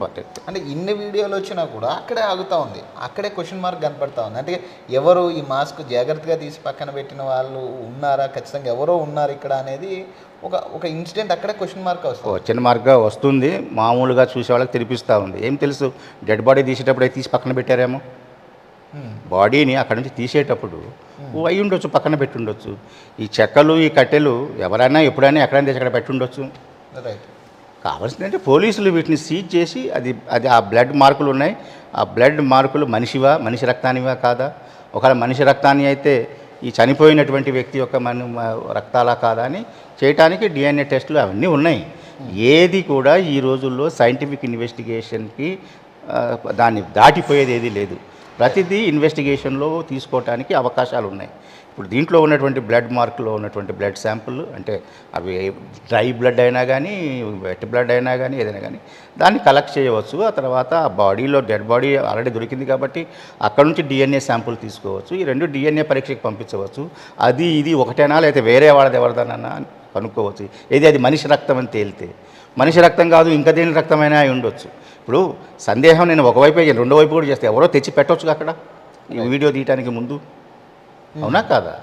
Important. అంటే ఇన్ని వీడియోలు వచ్చినా కూడా అక్కడే ఆగుతా ఉంది. అక్కడే క్వశ్చన్ మార్క్ కనపడతా ఉంది. అంటే ఎవరు ఈ మాస్క్ జాగ్రత్తగా తీసి పక్కన పెట్టిన వాళ్ళు ఉన్నారా? ఖచ్చితంగా ఎవరో ఉన్నారు ఇక్కడ అనేది ఒక ఒక ఇన్సిడెంట్ అక్కడే క్వశ్చన్ మార్క్ వస్తుంది. వచ్చిన మార్గం వస్తుంది. మామూలుగా చూసే వాళ్ళకి తెలిపిస్తూ ఉంది. ఏం తెలుసు? డెడ్ బాడీ తీసేటప్పుడు తీసి పక్కన పెట్టారేమో. బాడీని అక్కడ నుంచి తీసేటప్పుడు అయి ఉండొచ్చు పక్కన పెట్టి ఉండొచ్చు ఈ చెక్కలు ఈ కట్టెలు ఎవరైనా ఎప్పుడైనా ఎక్కడైనా తెచ్చి అక్కడ పెట్టి ఉండొచ్చు రైట్ కావాల్సిందంటే పోలీసులు వీటిని సీజ్ చేసి అది అది ఆ బ్లడ్ మార్కులు ఉన్నాయి. ఆ బ్లడ్ మార్కులు మనిషివా మనిషి రక్తానివా కాదా? ఒకవేళ మనిషి రక్తాన్ని అయితే ఈ చనిపోయినటువంటి వ్యక్తి యొక్క మన రక్తాలా కాదా అని చేయటానికి డిఎన్ఏ టెస్టులు అవన్నీ ఉన్నాయి. ఏది కూడా ఈ రోజుల్లో సైంటిఫిక్ ఇన్వెస్టిగేషన్కి దాన్ని దాటిపోయేది ఏది లేదు. ప్రతిదీ ఇన్వెస్టిగేషన్లో తీసుకోవటానికి అవకాశాలు ఉన్నాయి. ఇప్పుడు దీంట్లో ఉన్నటువంటి బ్లడ్ మార్క్లో ఉన్నటువంటి బ్లడ్ శాంపుల్ అంటే అవి డ్రై బ్లడ్ అయినా కానీ వెట్ బ్లడ్ అయినా కానీ ఏదైనా కానీ దాన్ని కలెక్ట్ చేయవచ్చు. ఆ తర్వాత ఆ బాడీలో డెడ్ బాడీ ఆల్రెడీ దొరికింది కాబట్టి అక్కడ నుంచి డిఎన్ఏ శాంపుల్ తీసుకోవచ్చు. ఈ రెండు డిఎన్ఏ పరీక్షకు పంపించవచ్చు. అది ఇది ఒకటేనా లేకపోతే వేరే వాళ్ళది ఎవరిదన్నా అని కనుక్కోవచ్చు. ఏది అది మనిషి రక్తం అని తేలితే. మనిషి రక్తం కాదు ఇంకా దేని రక్తమైనా అయి ఉండొచ్చు. ఇప్పుడు సందేహం నేను ఒకవైపు రెండో వైపు కూడా చేస్తే ఎవరో తెచ్చి పెట్టవచ్చు అక్కడ? ఈ వీడియో తీయడానికి ముందు. అవునా కాదా?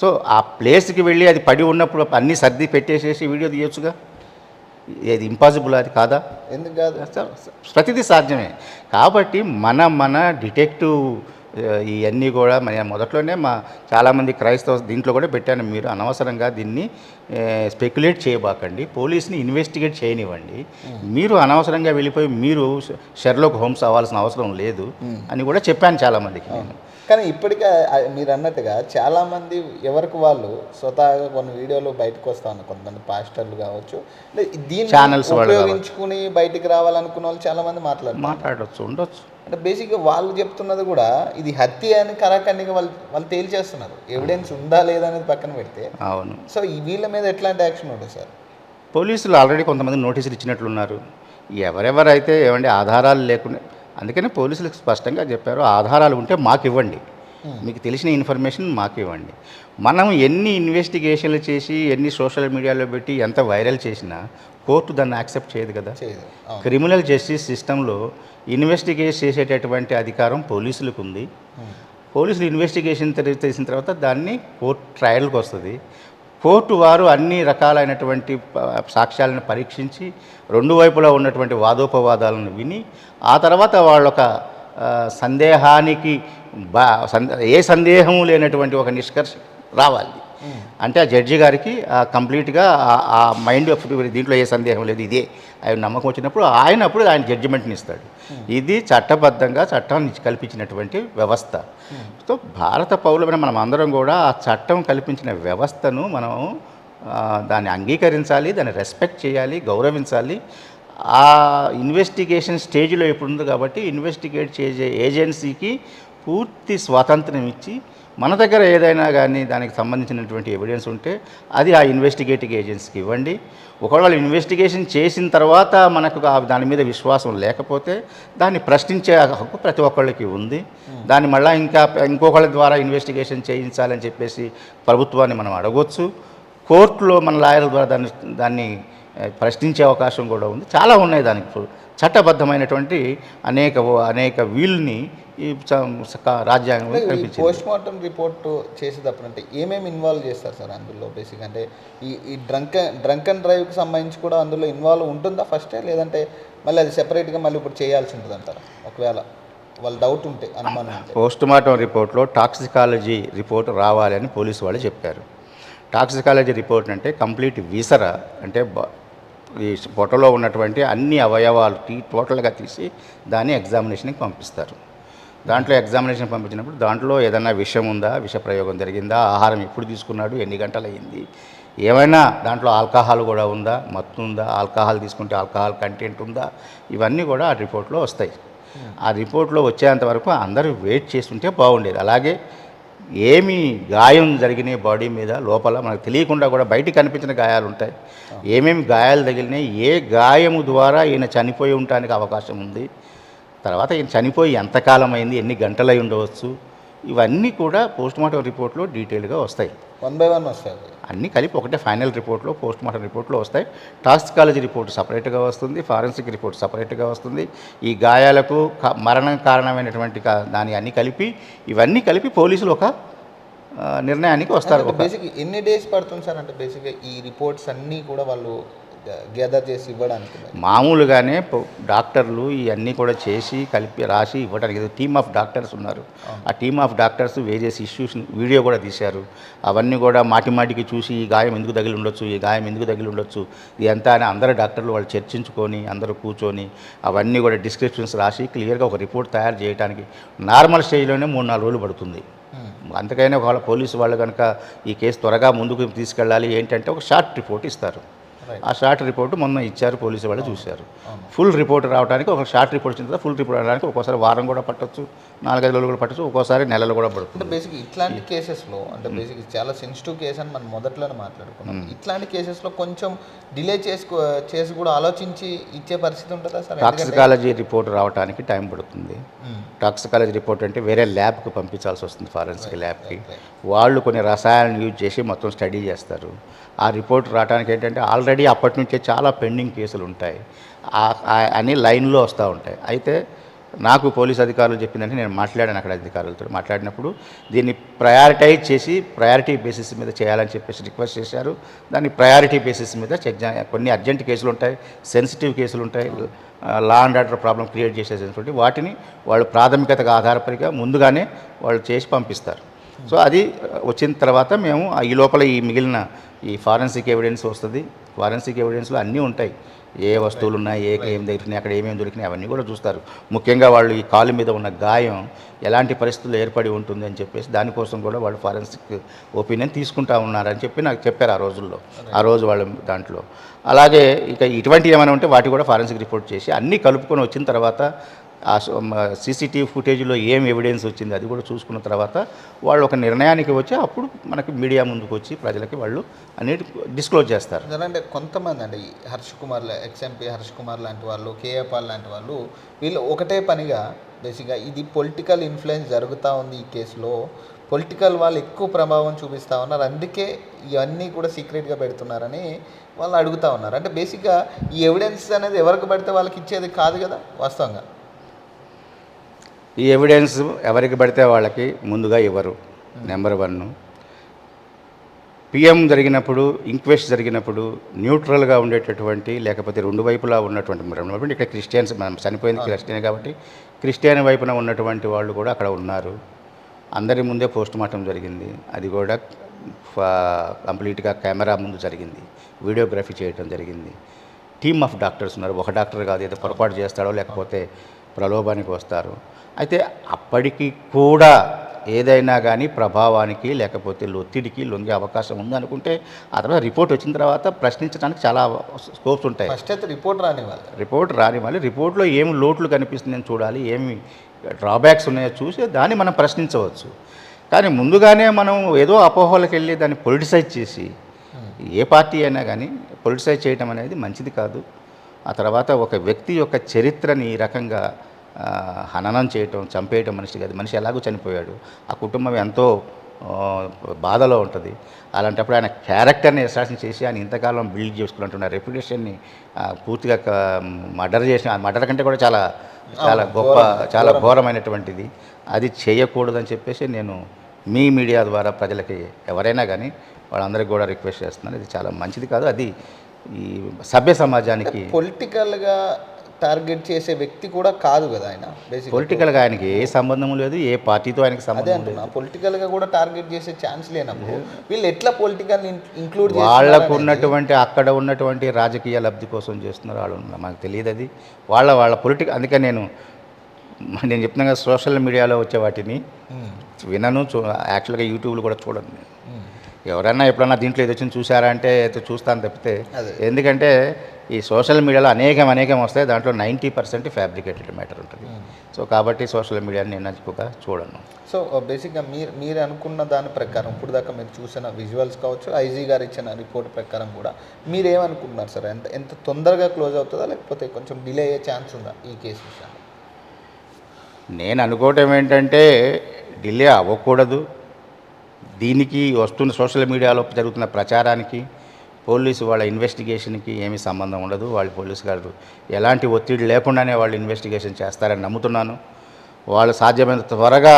సో ఆ ప్లేస్కి వెళ్ళి అది పడి ఉన్నప్పుడు అన్నీ సర్ది పెట్టేసేసి వీడియో తీయొచ్చుగా? ఏది ఇంపాసిబుల్ అది కాదా? ఎందుకు కాదు? ప్రతిదీ సాధ్యమే. కాబట్టి మన మన డిటెక్టివ్ ఇవన్నీ కూడా మన మొదట్లోనే మా చాలామంది క్రైస్తవ దీంట్లో కూడా పెట్టాను. మీరు అనవసరంగా దీన్ని స్పెక్యులేట్ చేయబాకండి. పోలీస్ని ఇన్వెస్టిగేట్ చేయనివ్వండి. మీరు అనవసరంగా వెళ్ళిపోయి మీరు షెర్లోక్ హోమ్స్ అవ్వాల్సిన అవసరం లేదు అని కూడా చెప్పాను చాలామందికి నేను. కానీ ఇప్పటికే మీరు అన్నట్టుగా చాలా మంది ఎవరికి వాళ్ళు స్వతహాగా కొన్ని వీడియోలు బయటకు వస్తా ఉన్నారు. కొంతమంది పాస్టర్లు కావచ్చు దీన్ని వాళ్ళు కావచ్చు. ఉపయోగించుకుని బయటికి రావాలనుకున్న వాళ్ళు చాలా మంది మాట్లాడుతున్నారు. మాట్లాడవచ్చు ఉండొచ్చు. అంటే బేసిక్గా వాళ్ళు చెప్తున్నది కూడా ఇది హత్య అని కరాఖండిగా వాళ్ళు వాళ్ళు తేల్చేస్తున్నారు. ఎవిడెన్స్ ఉందా లేదా అనేది పక్కన పెడితే అవును. సో ఈ వీళ్ళ మీద ఎట్లాంటి యాక్షన్ ఉంటుంది సార్? పోలీసులు ఆల్రెడీ కొంతమంది నోటీసులు ఇచ్చినట్లున్నారు. ఎవరెవరైతే ఏమండి ఆధారాలు లేకుండా అందుకనే పోలీసులకు స్పష్టంగా చెప్పారు ఆధారాలు ఉంటే మాకు ఇవ్వండి. మీకు తెలిసిన ఇన్ఫర్మేషన్ మాకు ఇవ్వండి మనం ఎన్ని ఇన్వెస్టిగేషన్లు చేసి ఎన్ని సోషల్ మీడియాలో పెట్టి ఎంత వైరల్ చేసినా కోర్టు దాన్ని యాక్సెప్ట్ చేయదు కదా? క్రిమినల్ జస్టిస్ సిస్టంలో ఇన్వెస్టిగేట్ చేసేటటువంటి అధికారం పోలీసులకు ఉంది పోలీసులు ఇన్వెస్టిగేషన్ చేసిన తర్వాత దాన్ని కోర్టు ట్రయల్కి వస్తుంది. కోర్టు వారు అన్ని రకాలైనటువంటి సాక్ష్యాలను పరీక్షించి రెండు వైపులా ఉన్నటువంటి వాదోపవాదాలను విని ఆ తర్వాత వాళ్ళొక సందేహానికి బా ఏ సందేహం లేనటువంటి ఒక నిష్కర్ష రావాలి. అంటే ఆ జడ్జి గారికి కంప్లీట్గా ఆ- మైండ్ దీంట్లో ఏ సందేహం లేదు ఇదే. ఆయన నమ్మకం వచ్చినప్పుడు ఆయన అప్పుడు ఆయన జడ్జిమెంట్ని ఇస్తాడు. ఇది చట్టబద్ధంగా చట్టాన్ని కల్పించినటువంటి వ్యవస్థ. సో భారత పౌరులమైన మనం అందరం కూడా ఆ చట్టం కల్పించిన వ్యవస్థను మనం దాన్ని అంగీకరించాలి దాన్ని రెస్పెక్ట్ చేయాలి గౌరవించాలి. ఆ ఇన్వెస్టిగేషన్ స్టేజ్లో ఇప్పుడు ఉంది కాబట్టి ఇన్వెస్టిగేట్ చేసే ఏజెన్సీకి పూర్తి స్వాతంత్రం ఇచ్చి మన దగ్గర ఏదైనా కానీ దానికి సంబంధించినటువంటి ఎవిడెన్స్ ఉంటే అది ఆ ఇన్వెస్టిగేటింగ్ ఏజెన్సీకి ఇవ్వండి. ఒకవేళ ఇన్వెస్టిగేషన్ చేసిన తర్వాత మనకు ఆ దాని మీద విశ్వాసం లేకపోతే దాన్ని ప్రశ్నించే హక్కు ప్రతి ఒక్కళ్ళకి ఉంది. దాన్ని మళ్ళీ ఇంకా ఇంకొకళ్ళ ద్వారా ఇన్వెస్టిగేషన్ చేయించాలని చెప్పేసి ప్రభుత్వాన్ని మనం అడగవచ్చు కోర్టులో మన లాయర్ల ద్వారా దాన్ని దాన్ని ప్రశ్నించే అవకాశం కూడా ఉంది. చాలా ఉన్నాయి దానికి చట్టబద్ధమైనటువంటి అనేక అనేక వీళ్ళని ఈ చ- స- రాజ్యాంగం కల్పించింది. పోస్ట్ మార్టం రిపోర్ట్ చేసేటప్పుడు అంటే ఏమేమి ఇన్వాల్వ్ చేస్తారు సార్ అందులో బేసిక్ అంటే ఈ ఈ డ్రంక్ డ్రంక్ అండ్ డ్రైవ్కి సంబంధించి కూడా అందులో ఇన్వాల్వ్ ఉంటుందా ఫస్టే లేదంటే మళ్ళీ అది సెపరేట్గా మళ్ళీ ఇప్పుడు చేయాల్సి ఉంటుంది అంటారా ఒకవేళ వాళ్ళ డౌట్ ఉంటే అనుమానం పోస్ట్ మార్టం రిపోర్ట్లో టాక్సికాలజీ రిపోర్ట్ రావాలి అని పోలీసు వాళ్ళు చెప్పారు. టాక్సికాలజీ రిపోర్ట్ అంటే కంప్లీట్ విసర అంటే ఈ పొట్టలో ఉన్నటువంటి అన్ని అవయవాలు టీ టోటల్గా తీసి దాన్ని ఎగ్జామినేషన్కి పంపిస్తారు. దాంట్లో ఎగ్జామినేషన్ పంపించినప్పుడు దాంట్లో ఏదైనా విషం ఉందా? విష ప్రయోగం జరిగిందా? ఆహారం ఎప్పుడు తీసుకున్నాడు? ఎన్ని గంటలు అయ్యింది ఏమైనా దాంట్లో ఆల్కహాల్ కూడా ఉందా? మత్తు ఉందా? ఆల్కహాల్ తీసుకుంటే ఆల్కహాల్ కంటెంట్ ఉందా? ఇవన్నీ కూడా ఆ రిపోర్ట్లో వస్తాయి. ఆ రిపోర్ట్లో వచ్చేంత వరకు అందరూ వెయిట్ చేస్తుంటే బాగుండేది. అలాగే ఏమి గాయం జరిగినాయి బాడీ మీద లోపల మనకు తెలియకుండా కూడా బయటికి కనిపించిన గాయాలు ఉంటాయి. ఏమేమి గాయాలు తగిలినాయి ఏ గాయము ద్వారా ఈయన చనిపోయి ఉండటానికి అవకాశం ఉంది. తర్వాత ఈయన చనిపోయి ఎంతకాలం అయింది ఎన్ని గంటలై ఉండవచ్చు ఇవన్నీ కూడా పోస్ట్ మార్టం రిపోర్ట్లో డీటెయిల్గా వస్తాయి. వన్ బై వన్ వస్తుంది అన్నీ కలిపి ఒకటే ఫైనల్ రిపోర్ట్లో పోస్ట్ మార్టం రిపోర్ట్లో వస్తాయి. టాక్సికాలజీ రిపోర్ట్ సపరేట్గా వస్తుంది ఫారెన్సిక్ రిపోర్ట్ సపరేట్గా వస్తుంది. ఈ గాయాలకు మరణం కారణమైనటువంటి దాని అన్నీ కలిపి ఇవన్నీ కలిపి పోలీసులు ఒక నిర్ణయానికి వస్తారు. బేసిక్ ఎన్ని డేస్ పడుతుంది సార్? అంటే బేసిక్గా ఈ రిపోర్ట్స్ అన్నీ కూడా వాళ్ళు గ్యాదర్ చేసి ఇవ్వడానికి మామూలుగానే డాక్టర్లు ఇవన్నీ కూడా చేసి కలిపి రాసి ఇవ్వడానికి టీమ్ ఆఫ్ డాక్టర్స్ ఉన్నారు. ఆ team of doctors various issues video కూడా తీశారు. అవన్నీ కూడా మాటి మాటికి చూసి ఈ గాయం ఎందుకు తగిలి ఉండొచ్చు ఈ గాయం ఎందుకు తగిలి ఉండొచ్చు ఇది ఎంత అని అందరు డాక్టర్లు వాళ్ళు చర్చించుకొని అందరూ కూర్చొని అవన్నీ కూడా డిస్క్రిప్షన్స్ రాసి క్లియర్గా ఒక రిపోర్ట్ తయారు చేయడానికి నార్మల్ స్టేజ్లోనే మూడు నాలుగు రోజులు పడుతుంది. అంతకైనా ఒకవేళ పోలీసు వాళ్ళు కనుక ఈ కేసు త్వరగా ముందుకు తీసుకెళ్ళాలి ఏంటంటే ఒక షార్ట్ రిపోర్ట్ ఇస్తారు. ఆ షార్ట్ రిపోర్ట్ మొన్న ఇచ్చారు పోలీసు వాళ్ళు చూశారు. ఫుల్ రిపోర్ట్ రావడానికి ఒక షార్ట్ రిపోర్ట్ వచ్చిన తర్వాత ఫుల్ రిపోర్ట్ రావడానికి ఒక్కోసారి వారం కూడా పట్టొచ్చు నాలుగైదు రోజులు కూడా పట్టొచ్చు ఒక్కోసారి నెలలు కూడా అంటే పడుతుంది బేసిక్ ఇట్లాంటి కేసెస్లో అంటే బేసిక్ చాలా సెన్సిటివ్ కేసు అని మనం మొదట్లోనే మాట్లాడుకున్నాం. ఇట్లాంటి కేసెస్లో కొంచెం డిలే చేసుకో చేసి కూడా ఆలోచించి ఇచ్చే పరిస్థితి ఉంటుందా సార్? టాక్సికాలజీ రిపోర్ట్ రావడానికి టైం పడుతుంది. టాక్సికాలజీ రిపోర్ట్ అంటే వేరే ల్యాబ్కి పంపించాల్సి వస్తుంది ఫారెన్సిక్ ల్యాబ్కి వాళ్ళు కొన్ని రసాయనాలను యూజ్ చేసి మొత్తం స్టడీ చేస్తారు. ఆ రిపోర్ట్ రావడానికి ఏంటంటే ఆల్రెడీ అప్పటి నుంచే చాలా పెండింగ్ కేసులు ఉంటాయి. అని అన్ని లైన్లో వస్తూ ఉంటాయి. అయితే నాకు పోలీస్ అధికారులు చెప్పిందంటే నేను మాట్లాడాను అక్కడ అధికారులతో మాట్లాడినప్పుడు దీన్ని ప్రయారిటైజ్ చేసి ప్రయారిటీ బేసిస్ మీద చేయాలని చెప్పేసి రిక్వెస్ట్ చేశారు. దాన్ని ప్రయారిటీ బేసిస్ మీద చెక్ కొన్ని అర్జెంట్ కేసులు ఉంటాయి సెన్సిటివ్ కేసులు ఉంటాయి law and order problem create చేసేటువంటి వాటిని వాళ్ళు ప్రాథమికతగా ఆధారపడిగా ముందుగానే వాళ్ళు చేసి పంపిస్తారు. సో అది వచ్చిన తర్వాత మేము ఆ ఈ లోపల ఈ మిగిలిన ఈ ఫారెన్సిక్ ఎవిడెన్స్ వస్తుంది. ఫారెన్సిక్ ఎవిడెన్స్లో అన్నీ ఉంటాయి. ఏ వస్తువులు ఉన్నాయి ఏ ఏం దొరికినాయి అక్కడ ఏమేమి దొరికినాయి అవన్నీ కూడా చూస్తారు. ముఖ్యంగా వాళ్ళు ఈ కాలు మీద ఉన్న గాయం ఎలాంటి పరిస్థితుల్లో ఏర్పడి ఉంటుంది అని చెప్పేసి దానికోసం కూడా వాళ్ళు ఫారెన్సిక్ ఒపీనియన్ తీసుకుంటా ఉన్నారని చెప్పి నాకు చెప్పారు ఆ రోజుల్లో. ఆ రోజు వాళ్ళు దాంట్లో. అలాగే ఇక ఇటువంటి ఏమైనా ఉంటే వాటి కూడా ఫారెన్సిక్ రిపోర్ట్ చేసి అన్నీ కలుపుకొని వచ్చిన తర్వాత ఆ సీసీటీవీ ఫుటేజ్లో ఏం ఎవిడెన్స్ వచ్చింది అది కూడా చూసుకున్న తర్వాత వాళ్ళు ఒక నిర్ణయానికి వచ్చి అప్పుడు మనకి మీడియా ముందుకు వచ్చి ప్రజలకి వాళ్ళు అన్నిటి డిస్క్లోజ్ చేస్తారు. అంటే కొంతమంది అండి ఈ హర్ష్ కుమార్ ఎక్స్ఎంపీ హర్ష్ కుమార్ లాంటి వాళ్ళు కేఏ పాల్ లాంటి వాళ్ళు వీళ్ళు ఒకటే పనిగా బేసిక్గా ఇది పొలిటికల్ ఇన్ఫ్లుయెన్స్ జరుగుతూ ఉంది ఈ కేసులో. పొలిటికల్ వాళ్ళు ఎక్కువ ప్రభావం చూపిస్తూ ఉన్నారు. అందుకే ఇవన్నీ కూడా సీక్రెట్గా పెడుతున్నారని వాళ్ళు అడుగుతూ ఉన్నారు. అంటే బేసిక్గా ఈ ఎవిడెన్స్ అనేది ఎవరికి పడితే వాళ్ళకి ఇచ్చేది కాదు కదా వాస్తవంగా. ఈ ఎవిడెన్స్ ఎవరికి పడితే వాళ్ళకి ముందుగా ఇవ్వరు. నెంబర్ వన్ పిఎం జరిగినప్పుడు ఇంక్వెస్ట్ జరిగినప్పుడు న్యూట్రల్గా ఉండేటటువంటి లేకపోతే రెండు వైపులా ఉన్నటువంటి ఇక్కడ క్రిస్టియన్స్ మనం చనిపోయింది క్రిస్టియన్ కాబట్టి క్రిస్టియన్ వైపున ఉన్నటువంటి వాళ్ళు కూడా అక్కడ ఉన్నారు. అందరి ముందే పోస్ట్ మార్టం జరిగింది. అది కూడా కంప్లీట్గా కెమెరా ముందు జరిగింది. వీడియోగ్రఫీ చేయడం జరిగింది. టీమ్ ఆఫ్ డాక్టర్స్ ఉన్నారు. ఒక డాక్టర్ కాదు ఏదో పొరపాటు చేస్తాడో లేకపోతే ప్రలోభానికి వస్తారు. అయితే అప్పటికి కూడా ఏదైనా కానీ ప్రభావానికి లేకపోతే ఒత్తిడికి లొంగే అవకాశం ఉందనుకుంటే ఆ తర్వాత రిపోర్ట్ వచ్చిన తర్వాత ప్రశ్నించడానికి చాలా స్కోప్స్ ఉంటాయి. ఫస్ట్ అయితే రిపోర్ట్ రానివ్వాలి. రిపోర్ట్ రాని మళ్ళీ రిపోర్ట్లో ఏమి లోట్లు కనిపిస్తుందని చూడాలి. ఏమి డ్రాబ్యాక్స్ ఉన్నాయో చూసి దాన్ని మనం ప్రశ్నించవచ్చు. కానీ ముందుగానే మనం ఏదో అపోహలకు వెళ్ళి దాన్ని పొలిటిసైజ్ చేసి ఏ పార్టీ అయినా కానీ పొలిటిసైజ్ చేయటం అనేది మంచిది కాదు. ఆ తర్వాత ఒక వ్యక్తి యొక్క చరిత్రని ఈ రకంగా హననం చేయటం చంపేయటం మనిషి కాదు. మనిషి ఎలాగో చనిపోయాడు. ఆ కుటుంబం ఎంతో బాధలో ఉంటుంది. అలాంటప్పుడు ఆయన క్యారెక్టర్ని ఎస్టాషన్ చేసి ఆయన ఇంతకాలం బిల్డ్ చేసుకున్నట్టున్న రెప్యుటేషన్ని పూర్తిగా మర్డర్ చేసిన మర్డర్ కంటే కూడా చాలా చాలా గొప్ప చాలా ఘోరమైనటువంటిది. అది చేయకూడదని చెప్పేసి నేను మీ మీడియా ద్వారా ప్రజలకి ఎవరైనా కానీ వాళ్ళందరికీ కూడా రిక్వెస్ట్ చేస్తున్నాను. ఇది చాలా మంచిది కాదు. అది ఈ సభ్య సమాజానికి పొలిటికల్గా టార్గెట్ చేసే వ్యక్తి కూడా కాదు కదా ఆయన పొలిటికల్గా ఆయనకి ఏ సంబంధం లేదు ఏ పార్టీతో ఆయనకి సంబంధం లేదు. పొలిటికల్గా కూడా టార్గెట్ చేసే ఛాన్స్ లేనప్పుడు వీళ్ళు ఎట్లా పొలిటికల్ ఇంక్లూడ్ వాళ్ళకు ఉన్నటువంటి అక్కడ ఉన్నటువంటి రాజకీయ లబ్ధి కోసం చేస్తున్నారు వాళ్ళు. మాకు తెలియదు అది. వాళ్ళ వాళ్ళ పొలిటికల్ అందుకే నేను నేను చెప్తున్నా సోషల్ మీడియాలో వచ్చే వాటిని వినను చూ యాక్చువల్గా యూట్యూబ్లో కూడా నేను. ఎవరైనా ఎప్పుడన్నా దీంట్లో ఏదో వచ్చింది చూసారా అంటే చూస్తాను తప్పితే. ఎందుకంటే ఈ సోషల్ మీడియాలో అనేకం అనేకం వస్తాయి దాంట్లో నైంటీ పర్సెంట్ ఫ్యాబ్రికేటెడ్ మ్యాటర్ ఉంటుంది. సో కాబట్టి సోషల్ మీడియాని నేను ఎక్కువగా చూడను. సో బేసిక్గా మీరు మీరు అనుకున్న దాని ప్రకారం ఇప్పుడు దాకా మీరు చూసిన విజువల్స్ కావచ్చు ఐజీ గారు ఇచ్చిన రిపోర్ట్ ప్రకారం కూడా మీరు ఏమనుకుంటున్నారు సార్? ఎంత ఎంత తొందరగా క్లోజ్ అవుతుందా లేకపోతే కొంచెం డిలే అయ్యే ఛాన్స్ ఉందా ఈ కేసు విషయంలో? నేను అనుకోవటం ఏంటంటే డిలే అవ్వకూడదు. దీనికి వస్తున్న సోషల్ మీడియాలో జరుగుతున్న ప్రచారానికి పోలీసు వాళ్ళ ఇన్వెస్టిగేషన్కి ఏమీ సంబంధం ఉండదు. వాళ్ళు పోలీసు గారు ఎలాంటి ఒత్తిడి లేకుండానే వాళ్ళు ఇన్వెస్టిగేషన్ చేస్తారని నమ్ముతున్నాను. వాళ్ళు సాధ్యమైనంత త్వరగా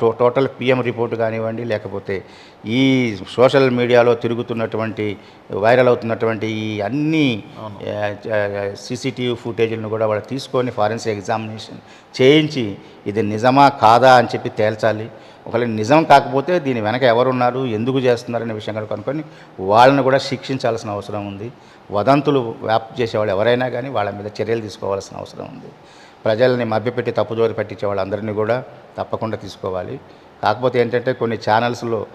టో- టోటల్ పిఎం రిపోర్ట్ కానివ్వండి లేకపోతే ఈ సోషల్ మీడియాలో తిరుగుతున్నటువంటి వైరల్ అవుతున్నటువంటి ఈ అన్ని సీసీటీవీ ఫుటేజ్లను కూడా వాళ్ళు తీసుకొని ఫారెన్సిక్ ఎగ్జామినేషన్ చేయించి ఇది నిజమా కాదా అని చెప్పి తేల్చాలి. ఒకవేళ నిజం కాకపోతే దీని వెనక ఎవరున్నారు ఎందుకు చేస్తున్నారు అనే విషయం కనుక కనుక్కొని వాళ్ళని కూడా శిక్షించాల్సిన అవసరం ఉంది. వదంతులు వ్యాప్తి చేసేవాళ్ళు ఎవరైనా కానీ వాళ్ళ మీద చర్యలు తీసుకోవాల్సిన అవసరం ఉంది. ప్రజల్ని మభ్యపెట్టి తప్పుదోరి పట్టించే వాళ్ళందరినీ కూడా తప్పకుండా తీసుకోవాలి. కాకపోతే ఏంటంటే కొన్ని ఛానల్స్లో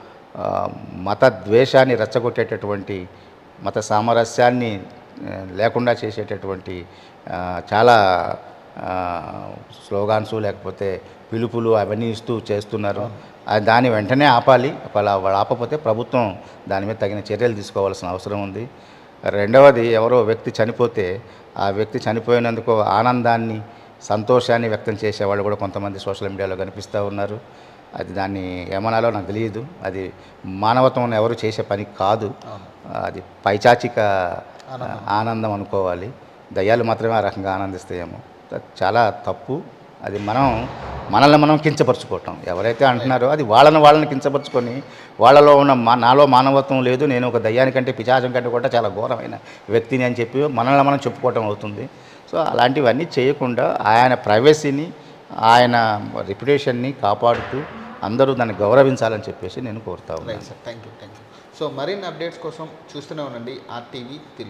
మత ద్వేషాన్ని రెచ్చగొట్టేటటువంటి మత సామరస్యాన్ని లేకుండా చేసేటటువంటి చాలా స్లోగాన్స్ లేకపోతే పిలుపులు అవన్నీ ఇస్తూ చేస్తున్నారు. ఆ, దాన్ని వెంటనే ఆపాలి. ఒకవేళ వాళ్ళు ఆపకపోతే ప్రభుత్వం దాని మీద తగిన చర్యలు తీసుకోవాల్సిన అవసరం ఉంది. రెండవది ఎవరో వ్యక్తి చనిపోతే ఆ వ్యక్తి చనిపోయినందుకు ఆనందాన్ని సంతోషాన్ని వ్యక్తం చేసేవాళ్ళు కూడా కొంతమంది సోషల్ మీడియాలో కనిపిస్తూ ఉన్నారు. అది దాన్ని ఏమనాలో నాకు తెలియదు. అది మానవత్వం ఎవరు చేసే పని కాదు. అది పైచాచిక ఆనందం. అనుకోవాలి. దయ్యాలు మాత్రమే ఆ రకంగా ఆనందిస్తాయేమో. చాలా తప్పు. అది మనం మనల్ని మనం కించపరుచుకోవటం. ఎవరైతే అంటున్నారో అది వాళ్ళని వాళ్ళని కించపరుచుకొని వాళ్ళలో ఉన్న మా నాలో మానవత్వం లేదు నేను ఒక దయ్యానికంటే పిచాచం కంటే కూడా చాలా ఘోరమైన వ్యక్తిని అని చెప్పి మనల్ని మనం చెప్పుకోవటం అవుతుంది. సో అలాంటివన్నీ చేయకుండా ఆయన ప్రైవసీని ఆయన రిప్యుటేషన్ని కాపాడుతూ అందరూ దాన్ని గౌరవించాలని చెప్పేసి నేను కోరుతా ఉన్నాను. Sir thank you thank you so మరిన్ని అప్డేట్స్ కోసం చూస్తూనే ఉండండి. ఆర్టీవీ తెలుగు.